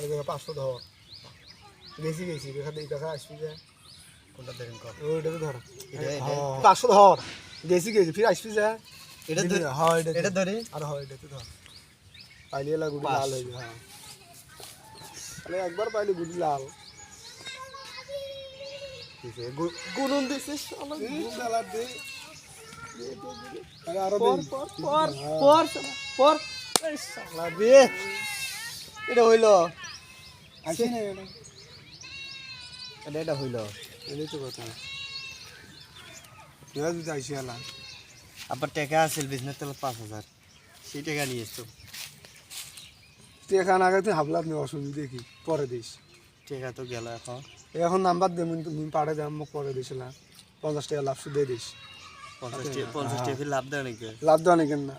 আর দেখা পাঁচশো ধর। বেশি গেছি দেখা দুই দেখা আসবি যে। কোনটা ধরেন কর। ওইটা তো ধর। হ্যাঁ, পাঁচশো ধর। বেশি গেছি ফির আসবি যে। এটা ধরে। হ্যাঁ এটা এটা ধরে। আর হ্যাঁ এটা তো ধর। পাইলে এলা গুটি লাল হয়ে যায় হ্যাঁ। একবার পাইলে গুটি লাল। গুনুন দিছিস আমার গুনুন ডালার দে। হ্যাঁ। এটা হইল। আসি না এটা। এটা এটা হইল। এটাই তো কথা। এবার যদি আইসি এলা আবার টাকা আছিল বিজনেস তেল পাঁচ হাজার। সেই টাকা নিয়ে এসছো? এখান আগে তুই হাবলাত নেই অসুবিধা কি পরে দিস। টাকা তো গেল এখন। এখন নাম্বার দে মুই পাড়ে দাম মোক পরে দিছিলাম পঞ্চাশ টাকা লাভ দিয়ে দিস। পঞ্চাশ টাকা পঞ্চাশ টাকা লাভ দেয় নাকি? লাভ দেওয়া নাকি না?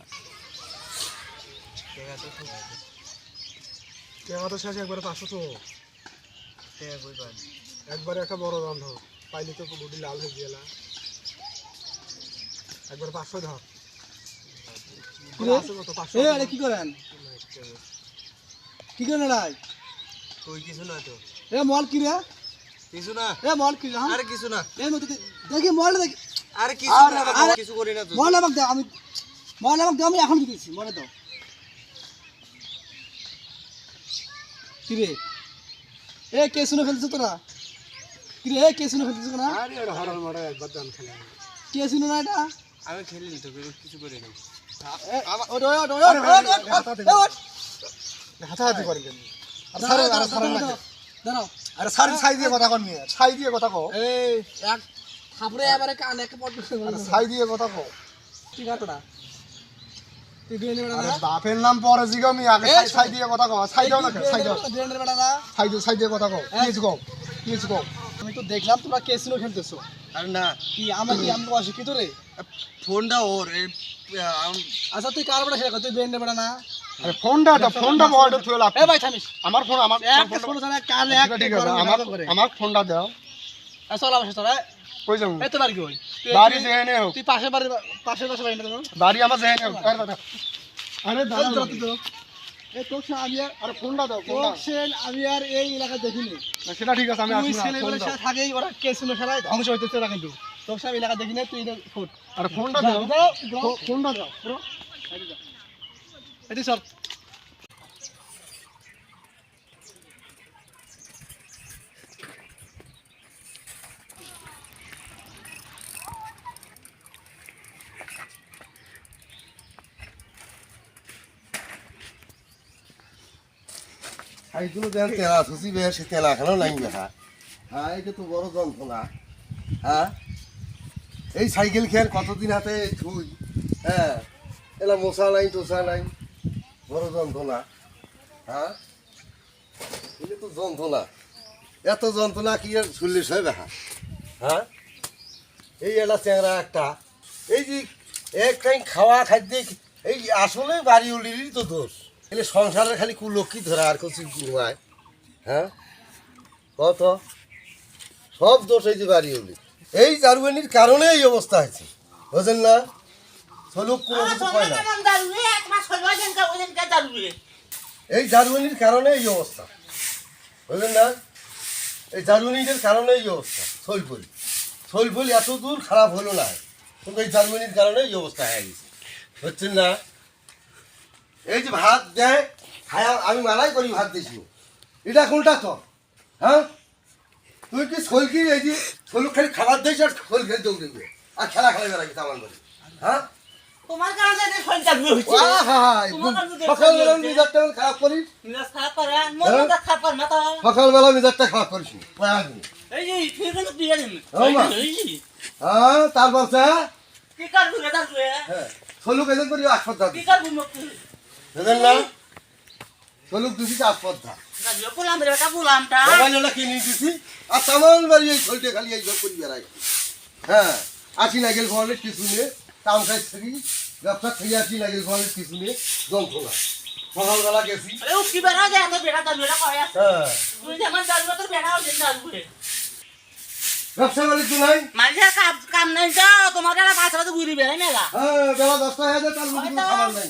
তো শেষ একবারে পাঁচশো তো। একবারে একটা বড় দাম ধর পাইলে তো গুটি লাল হয়ে গেল। একবার পাঁচশো ধর কি করেন? কি করেন এরাই কই কিছু না তো। এ মল কি রে? কিছু না। এ মল কি রে? হ্যাঁ? আরে কিছু না। এ মতো দেখি মল দেখি। আরে কিছু আরে, না আরে, কিছু করি না মল আমাকে দাও আমি মল আমাকে দাও আমি এখন দিতেছি মনে দাও। কিরে? এ কে শুনে ফেলছো তোরা? কিরে এ কে শুনে ফেলছো না আরে এটা হরর মরা একবার দান কে শুনো না এটা? আমি খেলি তো কিছু করে নাই। হাতাহাতি করেন দাঁড়াও আরে সারি ছাই দিয়ে কথা কন নিয়ে ছাই দিয়ে কথা কও। এই এক থাপড়ে এবারে কানে এক পড় ছাই দিয়ে কথা কও। ঠিক আছে বাপের নাম পরে জিগো মি আগে ছাই দিয়ে কথা কও। ছাই দাও না? ছাই দাও। নেবে না ছাই দিয়ে ছাই দিয়ে কথা কও। প্লিজ কও প্লিজ কও। আমি তো দেখলাম তোমরা কেসিনো খেলতেছো। আরে না। কি আমার কি আমি অশিক্ষিত রে ফোনটা ওর আচ্ছা তুই কার বেড়া সেটা তুই বেন নেবে না আরে ফোনটা দাও ফোনটা বড় থুয়ে লাভ এ ভাই থামিস। আমার ফোন আমার একটা ছোট ছাড়া কাল এক আমার আমার ফোনটা দাও। চল আমার সাথে কই যাব? এই বাড়ি কি বাড়ি তুই- হোক। তুই পাশে বাড়ি পাশের পাশে বাড়ি না বাড়ি আমার যেনে হোক। আরে দাদা। আরে দাদা। এই তোর সে আমি আর আরে ফোনটা দাও ফোনটা। তোর আমি আর এই এলাকায় দেখিনি। না, সেটা ঠিক আছে আমি আসি না ফোন সাথে থাকেই ওরা খেলায় ধ্বংস হইতেছে ওরা কিন্তু। তোর সব এলাকা দেখি না তুই এটা ফুট আরে ফোনটা দাও। ফোনটা দাও। এটি সব সাইকেল দেন, তেলা থুসি বে সে তেলা খেলো নাই দেখা হ্যাঁ। এটা তো বড় যন্ত্রণা। হ্যাঁ? এই সাইকেল খেয়ার কতদিন হাতে থুই হ্যাঁ এলা মশা নাই টোসা নাই। বড় যন্ত্রণা। হ্যাঁ? এটা তো যন্ত্রণা। এত যন্ত্রণা কি আর চল্লিশ হয়? দেখা হ্যাঁ? এই একটা চ্যাংরা একটা। এই যে একটাই খাওয়া খাদ্যে এই আসলে বাড়ি উলিরই তো দোষ। এলে সংসারের খালি কুলক্ষী ধরা আর কিছু নয় হ্যাঁ? কত? সব দোষ এই যে বাড়ি উলি এই জারুয়ানির কারণে এই অবস্থা হয়েছে বুঝলেন না? সলুক কোনো কিছু পায় না। এই জারুয়ানির কারণে এই অবস্থা বুঝলেন না? এই জার্মানির কারণে এই অবস্থা শৈলপলি শৈলপলি এত দূর খারাপ হলো না। কিন্তু এই জার্মানির কারণে এই অবস্থা হয়ে গেছে হচ্ছেন না? এই যে ভাত দেয় খায়া আমি মালাই করি ভাত দিয়েছি এটা কোনটা তো হ্যাঁ তুই কি শৈলকি এই যে শৈল খালি খাবার দিয়েছ আর শৈল খেলে দৌড় দিবে আর খেলা খেলা বেড়াবি তামান বলে হ্যাঁ তোমার কারণে যে শরীরটা বুড়ো হচ্ছে। সকালবেলা। মিজাজটা খারাপ করিস মিজাজ খারাপ করে, মনটা খারাপ করে না তো। সকালবেলা মিজাজটা খারাপ করিস। এই যে, বিয়ে দিন। যে, হ্যাঁ তারপর স্যার কি করবি রে দাদু রে? হ্যাঁ করি আসপদ্ধা কি করবি মুখ তুই? বুঝলেন না? চলুক দুষি কাজ পদ্মা। মোবাইলটা কিনে দিছি? আর তামাল বাড়ি এই ছলটে খালি এই সব করি বেড়াই। হ্যাঁ আসি না গেল ঘরের কিছু নিয়ে টাউন সাইজ থেকে ব্যবসা থেকে আসি না গেল ঘরের কিছু নিয়ে জল খোলা সকালবেলা গেছি। হ্যাঁ। ব্যবসা বাড়ি তো নাই? মাঝে কাম নাই যাও তোমার বেলা পাঁচ বাজে ঘুরি বেড়াই মেলা। হ্যাঁ বেলা দশটা হয়ে যায় তার খাবার নাই।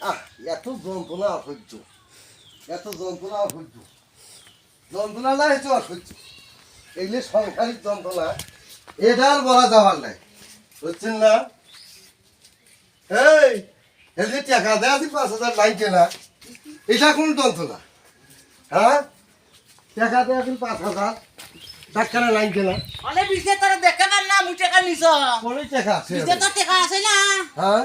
আহ, এত যন্ত্রণা, অসহ্য। এত যন্ত্রণা, অসহ্য। যন্ত্রণা না হচ্ছে অসহ্য। এগুলি সংসারিক যন্ত্রণা, এটা আর বলা যাবার নাই। বুঝছেন না? এই এদের টাকা দেয় পাঁচ হাজার, নাই কেনা। এটা কোন যন্ত্রণা? হ্যাঁ? টাকা দেয় আছি পাঁচ হাজার। ডাক্তারে নাই কেনা। অনেক বিজে তোর দেখে পার না মুই টাকা নিছ। কোন টাকা আছে বিজে তোর টাকা আছে না? হ্যাঁ?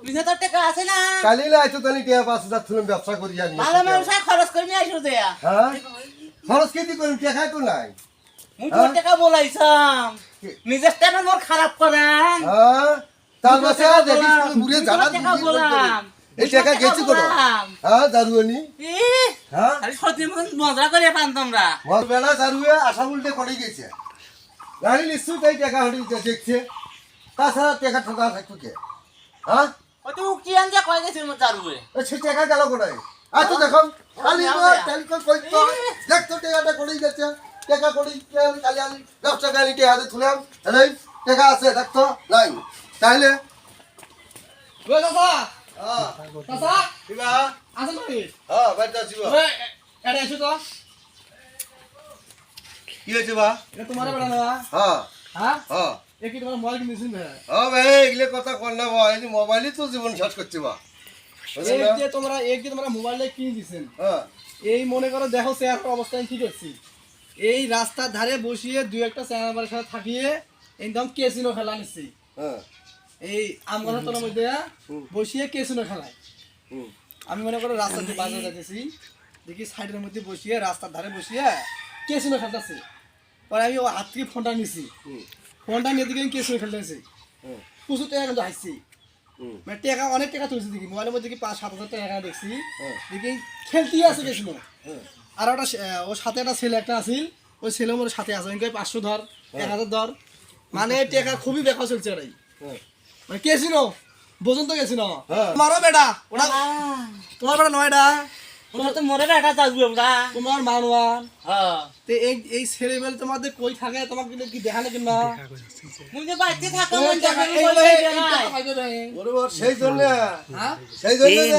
বিজে তোর টাকা আছে না? কালি না আইতো তানি টাকা পাঁচ হাজার তুলে ব্যবসা করি জানি ভালো মানুষ খরচ করে নিয়ে আসো দেয়া হ্যাঁ? খরচ কেটে করি টাকাই তো নাই। মুই তোর টাকা বলাইছাম। নিজের টাকা মোর খারাপ করেন হ্যাঁ? তার মাসে টাকা দেখিস মুই জানা টাকা বললাম, এই টাকা গেছি বললাম। হ্যাঁ দারুয়ানি হ্যাঁ? খালি সত্যি মজা করে পান তোমরা। মর বেলা দারুয়ে আশা উল্টে করে গেছে। গাড়ি নিশ্চয়ই তাই টাকা হটি দেখছে। তাছাড়া টাকা ঠকা থাকতো কে? হ্যাঁ? ওই তো উকি আনতে কয় গেছে মোর দারুয়ে এ সে টাকা গেল কোথায়? আয় তো দেখো। আমি কালি কই তো? দেখ তো টাকাটা করেই গেছে। টাকা করেই কালি আমি গাড়ি টাকা হাতে তুলাম এই টাকা আছে দেখ তো। নাই। তাইলে ওই চাচা চাচা কিবা আসেন নাকি বাইরে আছি বা ওই এটা এসো কি হয়েছে বা? এটা তোমার বেড়া না? হ্যাঁ? হ্যাঁ হ্যাঁ কি তোমার মোবাইল কিনেছেন ভাই হ্যাঁ ভাই এগুলো কথা কর না বা এই মোবাইলই তো জীবন শেষ করছে বা। এই যে তোমরা এই যে তোমরা মোবাইলে কিনে দিছেন হ্যাঁ এই মনে করো দেখো চেয়ারটার অবস্থা আমি কি করছি। এই রাস্তার ধারে বসিয়ে দুই একটা চেয়ারের সাথে থাকিয়ে একদম কেসিনো খেলা নিচ্ছি। হ্যাঁ এই আম গাছের তলার মধ্যে বসিয়ে কেসিনো খেলায়। আমি মনে করো রাস্তা দিয়ে বাজার যাইতেছি দেখি সাইডের মধ্যে বসিয়ে রাস্তার ধারে বসিয়ে কেসিনো খেলতেছে। পরে আমি ও হাত থেকে ফোনটা নিছি। ফোনটা নিয়ে দিকে আমি কেসিনো খেলতেছি। প্রচুর টাকা কিন্তু হাসছি মানে টাকা অনেক টাকা তুলছি দেখি। মোবাইলের মধ্যে কি পাঁচ সাত হাজার টাকা দেখছি। দেখি খেলতেই আছে কেসিনো আর ওটা ওর সাথে একটা ছেলে একটা আছিল। ওই ছেলে মোর সাথে আছে। পাঁচশো ধর এক হাজার ধর। মানে টাকা খুবই দেখা চলছে ওটাই। হ্যাঁ মানে কেছিল বোঝন তো গেছিল হ্যাঁ। তোমারও বেটা? ওটা তোমার বেটা নয় এটা তো মরে মানুয়ান হ্যাঁ। এই এই ছেলে তোমাদের কই থাকে? তোমাকে কিন্তু কি দেখালে থাকা মন পাইবে না। বরাবর সেই জন্য। হ্যাঁ? সেই জন্য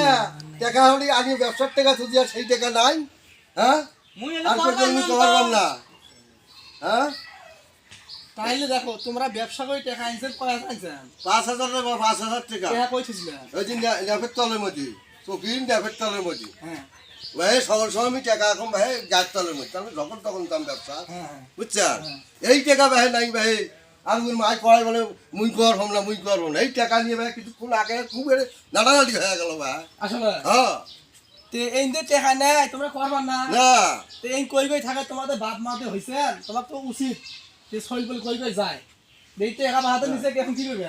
টাকা হলি আমি ব্যবসার টাকা তুলি আর সেই টাকা নাই। হ্যাঁ? মুই না। হ্যাঁ? তাইলে দেখো তোমরা ব্যবসা করে টাকা আনছেন কয় আনছেন পাঁচ হাজার বা পাঁচ হাজার টাকা। টাকা কইছিল ওই দিন ল্যাপের তলের মধ্যে। চকিন ল্যাপের তলের মধ্যে। হ্যাঁ। ভাই সবার সময় টাকা এখন ভাই গাছ তলের মধ্যে। আমি যখন তখন দাম ব্যবসা। হ্যাঁ হ্যাঁ। বুঝছেন? এই টাকা ভাই নাই ভাই। আর ওই কয় বলে মুই কর হম না মুই কর হম এই টাকা নিয়ে ভাই কিছুক্ষণ আগে খুব নাড়ানাড়ি হয়ে গেল ভাই। আসলে? হ্যাঁ। এই টাকা নেয় তোমরা করবার না। না। তো এই কই কই থাকে তোমাদের বাপ মাতে হয়েছে তোমার তো উচিত। যে শৈল বলে কই কই যায়? দেখতে একা হাতে নিচে এখন কি করবে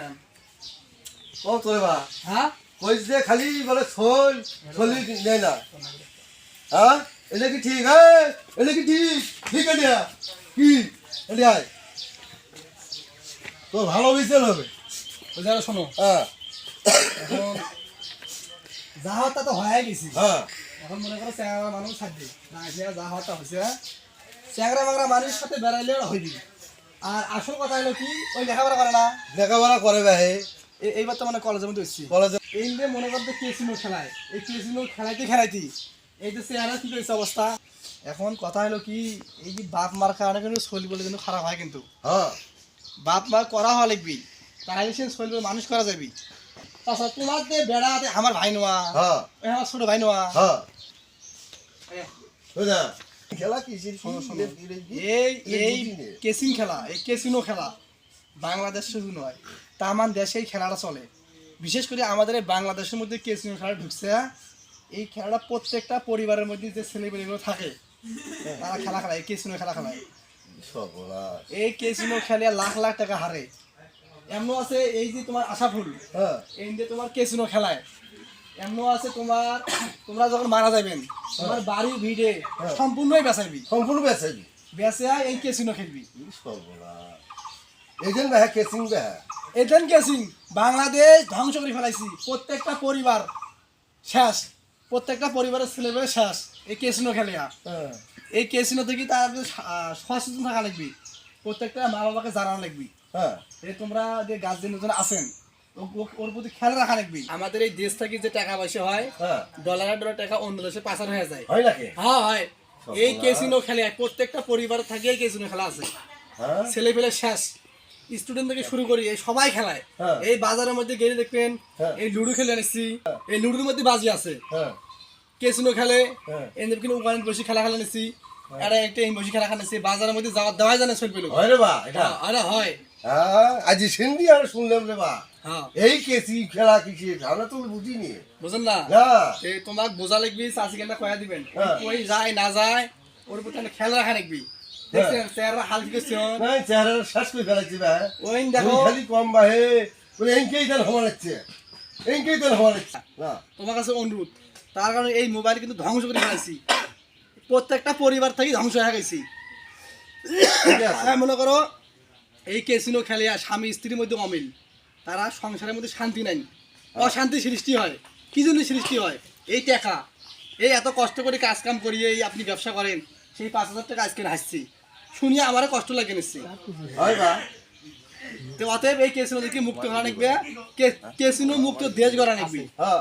ও তোরে বা। হ্যাঁ কই যে খালি বলে ছল ছলি নেই না। হ্যাঁ এটা কি ঠিক? হ্যাঁ এটা কি ঠিক? ঠিক আছে। কি? এটা তো ভালো বিচার হবে যারা শোনো। হ্যাঁ এখন যা হওয়ার তো হয়ে গেছি হ্যাঁ এখন মনে করো চ্যাংরা মানুষ থাকবে না যা হওয়ারটা হয়েছে চ্যাংরা মাংরা মানুষের সাথে বেড়াইলে ওরা হইবি আর আসল কথা হলো কি ওই লেখাপড়া করে না। লেখাপড়া করে ভাই এ- এইবার তো মানে কলেজের মধ্যে এসছি কলেজে এই যে মনে করতে কেসিনো খেলায় এই কেসিনো খেলাইতে খেলাইতে এই যে চেহারা কি করেছে অবস্থা? এখন কথা হলো কি এই যে বাপ মার কারণে কিন্তু শৈলী বলে কিন্তু খারাপ হয় কিন্তু। হ্যাঁ। বাপ মার করা হওয়া লিখবি তাহলে সে শৈলী মানুষ করা যাবি। তাছাড়া তোমার যে বেড়াতে আমার ভাই নোয়া হ্যাঁ। আমার ছোট ভাই নোয়া। হ্যাঁ। খেলা শোনো। এই এই কেসিং খেলা এই কেসিনো খেলা বাংলাদেশ শুধু নয় তামান দেশে এই খেলাটা চলে। বিশেষ করে আমাদের এই বাংলাদেশের মধ্যে কেসিনো খেলা ঢুকছে এই খেলাটা প্রত্যেকটা পরিবারের মধ্যে যে ছেলেপেলেগুলো থাকে তারা খেলা খেলায় কেসিনো খেলা খেলায়। এই কেসিনো খেলে লাখ লাখ টাকা হারে। এমন আছে এই যে তোমার আশাফুল হ্যাঁ। এই যে তোমার কেসিনো খেলায় এমন আছে তোমার তোমরা যখন মারা যাবেন তোমার বাড়ির ভিড়ে সম্পূর্ণই বেচাইবি। সম্পূর্ণ বেসাবি বেচে এই কেসিনো খেলবি। এই বেহা কেসিং বেহা? এদেন কেসিং বাংলাদেশ ধ্বংস করে ফেলাইছি। প্রত্যেকটা পরিবার শেষ। প্রত্যেকটা পরিবারের ছেলেমেয়ে শেষ এই কেসিনো খেলিয়া। হ্যাঁ। এই কেসিনো থেকে তার সচেতন থাকা লাগবি। প্রত্যেকটা মা বাবাকে জানানো লাগবি। হ্যাঁ। এই তোমরা যে গার্জেন আছেন ও- ও- ওর প্রতি খেয়াল রাখা লাগবি। আমাদের এই দেশ থেকে যে টাকা পয়সা হয় হ্যাঁ। ডলারের ডলার টাকা অন্য দেশে পাচার হয়ে যায়। হয় নাকি? হ্যাঁ হয়। এই খেলে প্রত্যেকটা পরিবার থাকে এই খেলা আছে। হ্যাঁ। ছেলে পেলে শেষ। স্টুডেন্ট থেকে শুরু করি এই সবাই খেলায়। হ্যাঁ। এই বাজারের মধ্যে গেলে দেখবেন হ্যাঁ। এই লুডু খেলে নিচ্ছি এই লুডোর মধ্যে বাজি আছে। হ্যাঁ। কেসিনো খেলে হ্যাঁ। এদের কিন্তু ওখানে বসে খেলা খেলা এটা একটা এই বসে খেলা খেলেছি বাজারের মধ্যে যাওয়ার দেওয়াই জানে চলবে লোক হয় রে বা এটা। আরে হয় হ্যাঁ। আজ সিন্দি আর শুনলাম রে বা হ্যাঁ। এই কেসি খেলা কিসে? আমরা তো বুঝিনি। বুঝলেন না? এই তোমাক বোঝা লাগবি চাষি কেনটা কয়া দিবেন। হ্যাঁ। ওই যায় না যায় ওর একটা খেয়াল রাখা লাগবি। দেখছেন চেহারা হাল দিকেছেন নাই চেহারা শেষ করে ফেলাচ্ছি বা। ওই দেখো। খালি কম বাহে ওই এনকেই তেল হমানাচ্ছে এনকেই তেল হমানাচ্ছে না। তোমার কাছে অনুরোধ তার কারণে এই মোবাইল কিন্তু ধ্বংস করে ফেলাইছি। প্রত্যেকটা পরিবার থেকে ধ্বংস হয়ে গেছি। তারা মনে করো এই কেসিনো খেলে আর স্বামী স্ত্রীর মধ্যে অমিল। তারা সংসারের মধ্যে শান্তি নাই। অশান্তি সৃষ্টি হয়। কি জন্য সৃষ্টি হয়? এই টাকা। এই এত কষ্ট করে কাজ কাম করিয়ে এই আপনি ব্যবসা করেন সেই পাঁচ হাজার টাকা আজকে হাসছি। শুনিয়ে আমারও কষ্ট লাগে নিচ্ছি তো অতএব এই কেসিনো থেকে মুক্ত করা লাগবে। কে- কেসিনো মুক্ত দেশ গড়া লাগবে। হ্যাঁ।